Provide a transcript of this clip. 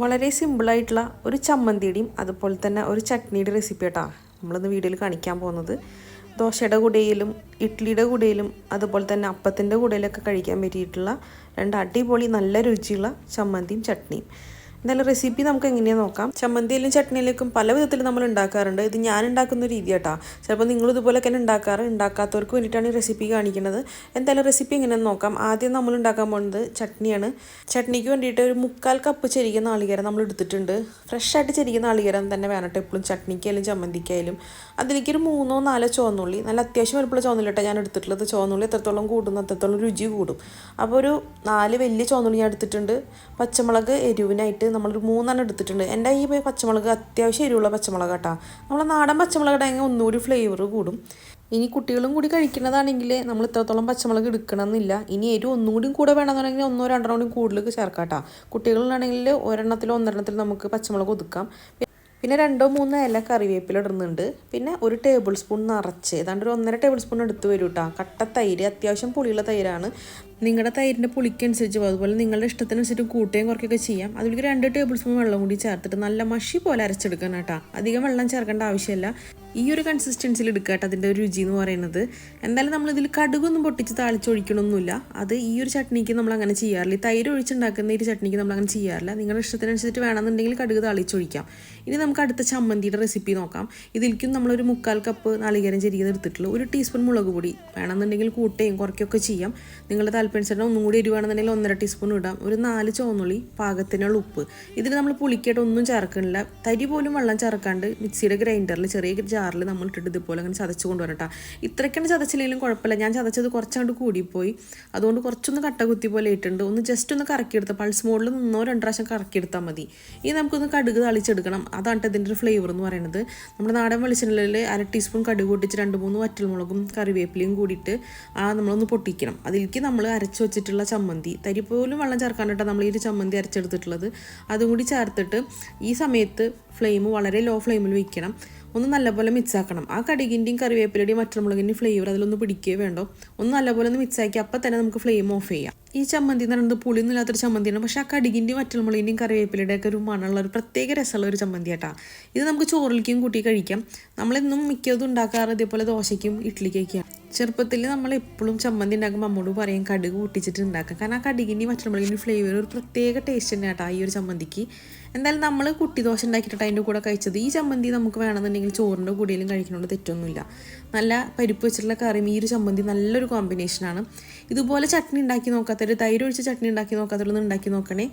വളരെ സിമ്പിളായിട്ടുള്ള ഒരു ചമ്മന്തിയുടെയും അതുപോലെ തന്നെ ഒരു ചട്നിയുടെ റെസിപ്പി കേട്ടോ നമ്മളിന്ന് വീഡിയോയിൽ കാണിക്കാൻ പോകുന്നത്. ദോശയുടെ കൂടെയിലും ഇഡ്ഡലിയുടെ കൂടെയിലും അതുപോലെ തന്നെ അപ്പത്തിന്റെ കൂടെയിലൊക്കെ കഴിക്കാൻ പറ്റിയിട്ടുള്ള രണ്ട് അടിപൊളി നല്ല രുചിയുള്ള ചമ്മന്തിയും ചട്നിയും. എന്തായാലും റെസിപ്പി നമുക്ക് എങ്ങനെയാണ് നോക്കാം? ചമ്മന്തിയിലും ചട്നിയിലേക്കും പല വിധത്തിൽ നമ്മൾ ഉണ്ടാക്കാറുണ്ട്. ഇത് ഞാൻ ഉണ്ടാക്കുന്ന രീതി കേട്ടോ ചിലപ്പോൾ നിങ്ങൾ ഇതുപോലെ തന്നെ ഉണ്ടാക്കാറ്. ഉണ്ടാക്കാത്തവർക്ക് വേണ്ടിയിട്ടാണ് ഈ റെസിപ്പി കാണിക്കുന്നത്. എന്തായാലും റെസിപ്പി എങ്ങനെയാണെന്ന് നോക്കാം. ആദ്യം നമ്മൾ ഉണ്ടാക്കാൻ പോകുന്നത് ചട്നിയാണ്. ചട്നിക്ക് വേണ്ടിയിട്ട് ഒരു മുക്കാൽ കപ്പ് ചെരിക്കുന്ന നാളികേരം നമ്മൾ എടുത്തിട്ടുണ്ട്. ഫ്രഷായിട്ട് ചെരിക്കുന്ന നാളികേരം തന്നെ വേണം എപ്പോഴും. ചട്നിക്കായാലും ചമ്മന്തിക്കായാലും. അതിലേക്ക് ഒരു മൂന്നോ നാലോ ചുവന്നുള്ളി നല്ല അത്യാവശ്യം വലുപ്പമുള്ള ചുവന്നുള്ളി കേട്ടോ ഞാൻ എടുത്തിട്ടുള്ളത്. ചുവന്നുള്ളി എത്രത്തോളം കൂടുന്നു അത്രത്തോളം രുചി കൂടും. അപ്പോൾ ഒരു നാല് വലിയ ചുവന്നുള്ളി ഞാൻ എടുത്തിട്ടുണ്ട്. പച്ചമുളക് എരിവിനായിട്ട് നമ്മളൊരു മൂന്നെണ്ണം എടുത്തിട്ടുണ്ട്. എന്റെ ഈ പച്ചമുളക് അത്യാവശ്യം എരിവുള്ള പച്ചമുളക് കേട്ടോ നമ്മൾ നാടൻ പച്ചമുളക് ഇടയെങ്കിൽ ഒന്നുകൂടി ഫ്ലേവർ കൂടും. ഇനി കുട്ടികളും കൂടി കഴിക്കുന്നതാണെങ്കിൽ നമ്മൾ ഇത്രത്തോളം പച്ചമുളക് എടുക്കണമെന്നില്ല. ഇനി എരിവ് ഒന്നുകൂടി കൂടെ വേണമെന്നുണ്ടെങ്കിൽ ഒന്നോ രണ്ടെണ്ണം കൂടി കൂടുതൽ ചേർക്കാം കുട്ടികളിലാണെങ്കിൽ ഒരെണ്ണത്തിലോ ഒന്നെണ്ണത്തിലോ നമുക്ക് പച്ചമുളക് ഒതുക്കാം. പിന്നെ രണ്ടോ മൂന്നോ ഇല കറിവേപ്പില ഇടുന്നുണ്ട്. പിന്നെ ഒരു ടേബിൾ സ്പൂൺ നിറച്ച് ഏതാണ്ട് ഒരു ഒന്നര ടേബിൾ സ്പൂൺ എടുത്ത് വരും കേട്ടോ കട്ട തൈര് അത്യാവശ്യം പുളിയുള്ള തൈരാണ്. നിങ്ങളുടെ തൈരിന്റെ പുളിക്കനുസരിച്ച് അതുപോലെ നിങ്ങളുടെ ഇഷ്ടത്തിനനുസരിച്ച് കൂട്ടുകയും കുറയ്ക്കുകയൊക്കെ ചെയ്യാം. അതിലേക്ക് രണ്ട് ടേബിൾ സ്പൂൺ വെള്ളം കൂടി ചേർത്തിട്ട് നല്ല മഷി പോലെ അരച്ചെടുക്കണം കേട്ടോ. അധികം വെള്ളം ചേർക്കേണ്ട ആവശ്യമില്ല. ഈ ഒരു കൺസിസ്റ്റൻസിയിൽ എടുക്കുക കേട്ടോ അതിന്റെ ഒരു രുചി എന്ന് പറയുന്നത്. എന്തായാലും നമ്മൾ ഇതിൽ കടുകൊന്നും പൊട്ടിച്ച് താളിച്ചൊഴിക്കണമൊന്നുമില്ല അത് ഈ ഒരു ചട്നിക്ക് നമ്മൾ അങ്ങനെ ചെയ്യാറില്ല. ഈ തൈര് ഒഴിച്ചുണ്ടാക്കുന്ന ഈ ഒരു ചട്നിക്ക് നമ്മൾ അങ്ങനെ ചെയ്യാറില്ല. നിങ്ങളുടെ ഇഷ്ടത്തിനനുസരിച്ച് വേണമെന്നുണ്ടെങ്കിൽ കടുക് താളിച്ചൊഴിക്കാം. ഇനി നമുക്ക് അടുത്ത ചമ്മന്തിയുടെ റെസിപ്പി നോക്കാം. ഇതിലേക്കും നമ്മളൊരു മുക്കാൽ കപ്പ് നാളികേരം ചെരിയത് എടുത്തിട്ടുള്ളൂ. ഒരു ടീസ്പൂൺ മുളക് പൊടി വേണമെന്നുണ്ടെങ്കിൽ കൂട്ടുകയും കുറയ്ക്കുകയൊക്കെ ചെയ്യാം. നിങ്ങളുടെ താല്പര്യത്തിനനുസരിച്ച് ഒന്നും കൂടി എരിവാണെന്നുണ്ടെങ്കിൽ ഒന്നര ടീസ്പൂൺ ഇടാം. ഒരു നാല് ചോന്നുള്ളി പാകത്തിനുള്ള ഉപ്പ്. ഇതിൽ നമ്മൾ പുളിക്കായിട്ട് ഒന്നും ചേർക്കണില്ല. തരി പോലും വെള്ളം ചേർക്കാണ്ട് മിക്സിയുടെ ഗ്രൈൻഡറിൽ ചെറിയ ജാറിൽ നമ്മൾ ഇട്ടിട്ട് ഇതുപോലെ അങ്ങനെ ചതച്ച് കൊണ്ടുവരട്ടാ ഇത്രയ്ക്കാണ് ചതച്ചില്ലെങ്കിലും കുഴപ്പമില്ല. ഞാൻ ചതച്ചത് കുറച്ചങ്ങോട്ട് കൂടിപ്പോയി. അതുകൊണ്ട് കുറച്ചൊന്ന് കട്ട കുത്തി പോലെ ഇട്ടിട്ടുണ്ട്. ഒന്ന് ജസ്റ്റ് ഒന്ന് കറക്കിയെടുത്ത് പൾസ് മോഡിൽ നിന്നോ രണ്ട് പ്രാവശ്യം കറക്കിയെടുത്താൽ മതി. ഇനി നമുക്കൊന്ന് കടുക് തളിച്ചെടുക്കണം. അതാണ് ഇതിന്റെ ഒരു ഫ്ലേവർ എന്ന് പറയുന്നത് നമ്മുടെ നാടൻ വെളിച്ചെണ്ണയിൽ അര ടീസ്പൂൺ കടുക് പൊട്ടിച്ച് രണ്ട് മൂന്ന് വറ്റൽമുളകും കറിവേപ്പിലയും കൂടിയിട്ട് ആ നമ്മളൊന്ന് പൊട്ടിക്കണം. അതിലേക്ക് നമ്മൾ അരച്ച് വെച്ചിട്ടുള്ള ചമ്മന്തി. തരി പോലും വെള്ളം ചേർക്കാനായിട്ട് നമ്മൾ ഈ ഒരു ചമ്മന്തി അരച്ചെടുത്തിട്ടുള്ളത്. അതും കൂടി ചേർത്തിട്ട് ഈ സമയത്ത് ഫ്ലെയിം വളരെ ലോ ഫ്ലെയിമിൽ വെക്കണം. ഒന്ന് നല്ലപോലെ മിക്സാക്കണം ആ കടുകിന്റെയും കറിവേപ്പിലയുടെയും മറ്റുമുളകിന്റെയും ഫ്ലേവർ അതിലൊന്ന് പിടിക്കുകയോ വേണ്ടോ. ഒന്ന് നല്ലപോലെ ഒന്ന് മിക്സാക്കി അപ്പം തന്നെ നമുക്ക് ഫ്ലെയിം ഓഫ് ചെയ്യാം. ഈ ചമ്മന്തി എന്ന് പറയുന്നത് പുളിയൊന്നും ഇല്ലാത്തൊരു ചമ്മന്തിയാണ്. പക്ഷേ ആ കടുകിന്റെയും മറ്റുമുളകിന്റെയും കറിവേപ്പിലയുടെ ഒക്കെ ഒരു മണമുള്ള ഒരു പ്രത്യേക രസമുള്ള ഒരു ചമ്മന്തി ആട്ടാ ഇത് നമുക്ക് ചോറിലേക്കും കൂട്ടി കഴിക്കാം. നമ്മളെന്നും മിക്കതും ഉണ്ടാക്കാറ് ഇതേപോലെ ദോശയ്ക്കും ഇഡ്ഡലിക്കൊക്കെയാണ് ചെറുപ്പത്തിൽ നമ്മൾ എപ്പോഴും ചമ്മന്തി ഉണ്ടാക്കുമ്പോൾ അമ്മോട് പറയും കടുക് കൂട്ടിച്ചിട്ട് ഉണ്ടാക്കാം. കാരണം ആ കടുകിന്റെയും മറ്റുമുളകിന്റെ ഫ്ലേവർ ഒരു പ്രത്യേക ടേസ്റ്റ് തന്നെ കേട്ടോ ഈ ഒരു ചമ്മന്തിക്ക്. എന്തായാലും നമ്മൾ കുട്ടി ദോശ ഉണ്ടാക്കിയിട്ട് അതിന്റെ കൂടെ കഴിച്ചത് ഈ ചമ്മന്തി നമുക്ക് വേണമെന്നുണ്ടെങ്കിൽ ചോറിന്റെ കൂടെയും കഴിക്കുന്നതുകൊണ്ട് തെറ്റൊന്നുമില്ല. നല്ല പരിപ്പ് വെച്ചിട്ടുള്ള കറിയും ഈ ഒരു ചമ്മന്തി നല്ലൊരു കോമ്പിനേഷനാണ് ഇതുപോലെ ചട്നി ഉണ്ടാക്കി നോക്കാത്തൊരു തൈര് ഒഴിച്ച് ചട്നി ഉണ്ടാക്കി നോക്കാത്തവരൊന്നും ഉണ്ടാക്കി നോക്കണേ.